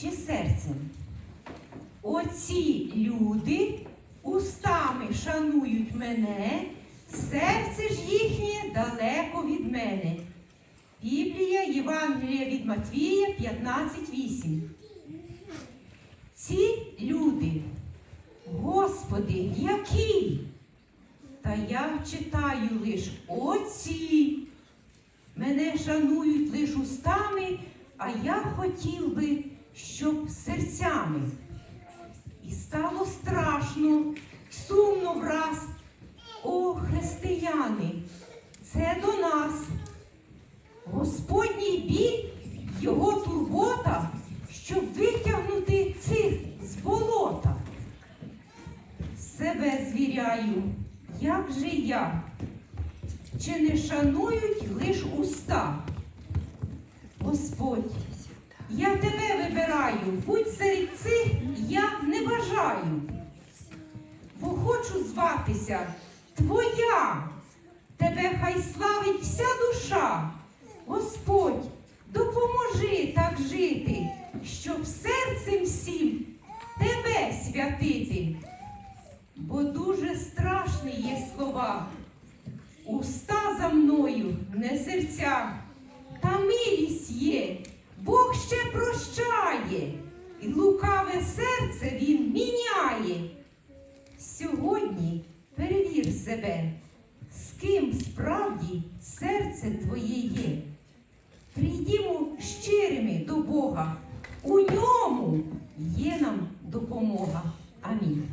чи серцем? Оці люди устами шанують мене, серце ж їхнє далеко від мене. Біблія Євангелія від Матвія 15.8. Ці люди, Господи, які? Та я читаю лиш оці. Мене шанують лиш устами, а я хотів би, щоб серцями. І стало страшно, сумно враз. О, християни, це до нас. Господній біль, його турбота, щоб витягнути цих з болота. Себе звіряю, як же я, чи не шанують лиш уста? Господь, я тебе вибираю, будь серед цих я не бажаю, бо хочу зватися Твоя, тебе хай славить вся душа. Господь, допоможи так жити, щоб серцем всім тебе святити. Бо дуже страшні є слова. Уста за мною, не серця, та милість є, Бог ще прощає, і лукаве серце він міняє. Сьогодні перевір себе, з ким справді серце твоє є. Прийдімо щирими до Бога, у ньому є нам допомога. Амінь.